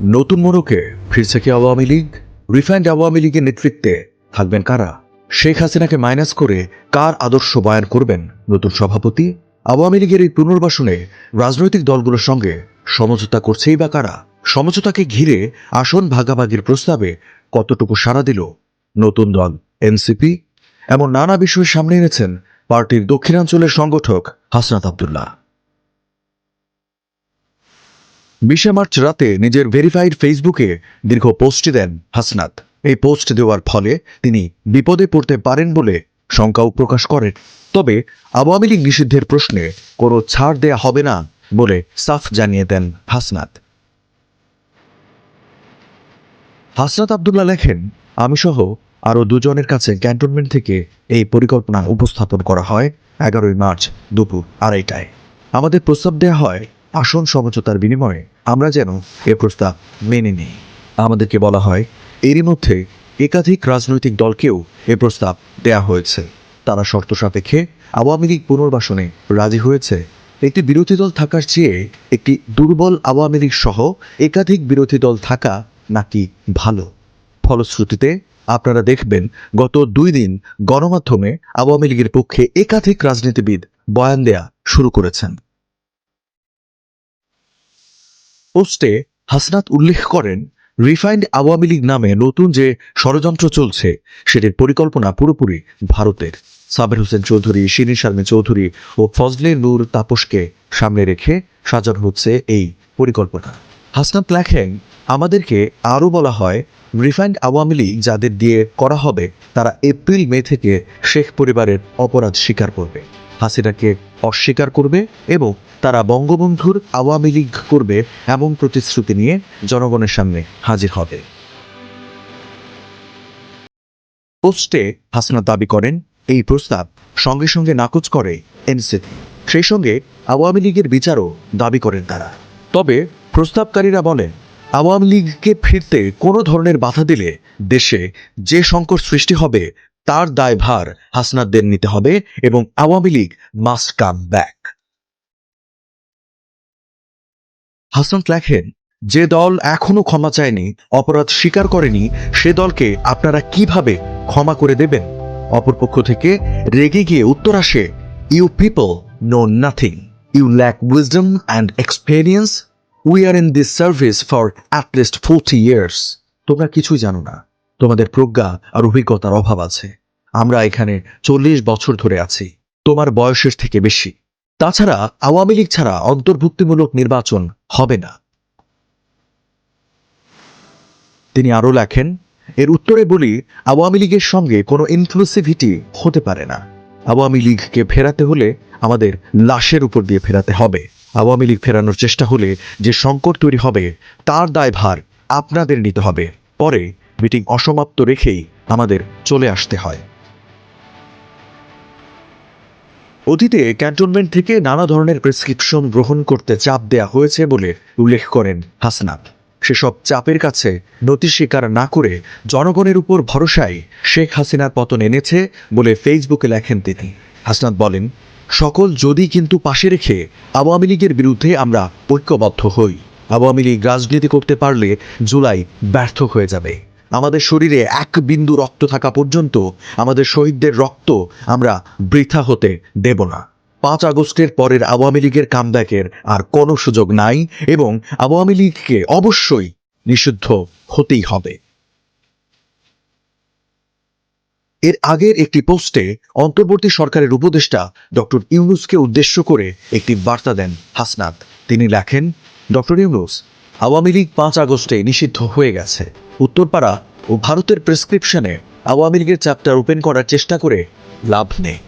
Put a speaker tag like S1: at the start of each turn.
S1: নতুন মোড়কে ফিরছে কি আওয়ামী লীগ? রিফাইন্ড আওয়ামী লীগের নেতৃত্বে থাকবেন কারা? শেখ হাসিনাকে মাইনাস করে কার আদর্শ বয়ান করবেন নতুন সভাপতি? আওয়ামী লীগের এই পুনর্বাসনে রাজনৈতিক দলগুলোর সঙ্গে সমঝোতা করছেই বা কারা? সমঝোতাকে ঘিরে আসন ভাগাভাগির প্রস্তাবে কতটুকু সাড়া দিল নতুন দল? এনসিপি? এমন নানা বিষয় সামনে এনেছেন পার্টির দক্ষিণাঞ্চলের সংগঠক হাসনাত আবদুল্লাহ। বিশে মার্চ রাতে নিজের ভেরিফাইড ফেসবুকে দীর্ঘ পোস্টটি দেন হাসনাত। এই পোস্ট দেওয়ার ফলে তিনি বিপদে পড়তে পারেন বলে শঙ্কাও প্রকাশ করেন। তবে আওয়ামী লীগ নিষিদ্ধের প্রশ্নে কোনো ছাড় দেয়া হবে না বলে সাফ জানিয়ে দেন হাসনাত। হাসনাত আবদুল্লাহ লেখেন আমি সহ আরও দুজনের কাছে ক্যান্টনমেন্ট থেকে এই পরিকল্পনা উপস্থাপন করা হয় এগারোই মার্চ দুপুর আড়াইটায়। আমাদের প্রস্তাব দেওয়া হয় আসন সমঝোতার বিনিময়ে আমরা যেন এ প্রস্তাব মেনে নিই। আমাদেরকে বলা হয়, এরই মধ্যে একাধিক রাজনৈতিক দলকেও এ প্রস্তাব দেয়া হয়েছে। তারা শর্ত সাপেক্ষে আওয়ামী লীগ পুনর্বাসনে রাজি হয়েছে। একটি বিরোধী দল থাকার চেয়ে একটি দুর্বল আওয়ামী লীগ সহ একাধিক বিরোধী দল থাকা নাকি ভালো। ফলশ্রুতিতে আপনারা দেখবেন, গত দুই দিন গণমাধ্যমে আওয়ামী লীগের পক্ষে একাধিক রাজনীতিবিদ বয়ান দেয়া শুরু করেছেন। পোস্টে হাসনাত উল্লেখ করেন, রিফাইন্ড আওয়ামী লীগ নামে নতুন যে ষড়যন্ত্র চলছে, সেটির পরিকল্পনা পুরোপুরি ভারতের। সাবের হোসেন চৌধুরী, শিরিন শারমী চৌধুরী ও ফজলে নূর তাপসকে সামনে রেখে সাজানো হচ্ছে এই পরিকল্পনা। হাসনাত লেখেন, আমাদেরকে আরও বলা হয়, রিফাইন্ড আওয়ামী লীগ যাদের দিয়ে করা হবে, তারা এপ্রিল মে থেকে শেখ পরিবারের অপরাধ স্বীকার করবে। হাসিনাকে অস্বীকার করবে এবং তারা বঙ্গবন্ধুর আওয়ামী লীগ করবে এমন প্রতিশ্রুতি নিয়ে জনগণের সামনে হাজির হবে। পোস্টে হাসনাত দাবি করেন, এই প্রস্তাব সঙ্গে সঙ্গে নাকচ করে এনসিপি। সেই সঙ্গে আওয়ামী লীগের বিচারও দাবি করেন তারা। তবে প্রস্তাবকারীরা বলেন, আওয়ামী লীগকে ফিরতে কোনো ধরনের বাধা দিলে দেশে যে সংকট সৃষ্টি হবে তার দায়ভার হাসনাতদের নিতে হবে এবং Awami League must come back Hasnat লেখেন, যে দল এখনও ক্ষমা চায়নি, অপরাধ স্বীকার করেনি, সে দলকে আপনারা কীভাবে ক্ষমা করে দেবেন? অপরপক্ষ থেকে, রেগে গিয়ে উত্তর আসে you people know nothing you lack wisdom and experience we are in this service for at least forty years তোমরা কিছুই জানো না। তোমাদের প্রজ্ঞা আর অভিজ্ঞতার অভাব আছে। আমরা এখানে চল্লিশ বছর ধরে আছি। তোমার বয়সের থেকে বেশি। তাছাড়া আওয়ামী লীগ ছাড়া অন্তর্ভুক্তিমূলক নির্বাচন হবে না। তিনি আরও লেখেন, এর উত্তরে বলি, আওয়ামী লীগের সঙ্গে কোনো ইনক্লুসিভিটি হতে পারে না। আওয়ামী লীগকে ফেরাতে হলে আমাদের লাশের উপর দিয়ে ফেরাতে হবে। আওয়ামী লীগ ফেরানোর চেষ্টা হলে যে সংকট তৈরি হবে, তার দায়ভার আপনাদের নিতে হবে। পরে মিটিং অসমাপ্ত রেখেই আমাদের চলে আসতে হয়। অতীতে ক্যান্টনমেন্ট থেকে নানা ধরনের প্রেসক্রিপশন গ্রহণ করতে চাপ দেয়া হয়েছে বলে উল্লেখ করেন হাসনাত। সেসব চাপের কাছে নতি স্বীকার না করে জনগণের উপর ভরসায় শেখ হাসিনার পতন এনেছে বলে ফেসবুকে লেখেন তিনি। হাসনাত বলেন, সকল যদি কিন্তু পাশে রেখে আওয়ামী লীগের বিরুদ্ধে আমরা ঐক্যবদ্ধ হই। আওয়ামী লীগ রাজনীতি করতে পারলে জুলাই ব্যর্থ হয়ে যাবে। আমাদের শরীরে এক বিন্দু রক্ত থাকা পর্যন্ত আমাদের শহীদদের রক্ত আমরা বৃথা হতে দেব না। পাঁচ আগস্টের পরের আওয়ামী লীগের কামব্যাকের আর কোনো সুযোগ নাই এবং আওয়ামী লীগকে অবশ্যই নিষিদ্ধ হতেই হবে। এর আগের একটি পোস্টে অন্তর্বর্তী সরকারের উপদেষ্টা ডক্টর ইউনুসকে উদ্দেশ্য করে একটি বার্তা দেন হাসনাত। তিনি লেখেন, ডক্টর ইউনুস আওয়ামী লীগ পাঁচ আগস্টে নিষিদ্ধ হয়ে গেছে। উত্তরপাড়া ও ভারতের প্রেসক্রিপশনে আওয়ামী লীগের চ্যাপ্টার ওপেন করার চেষ্টা করে লাভ নেই।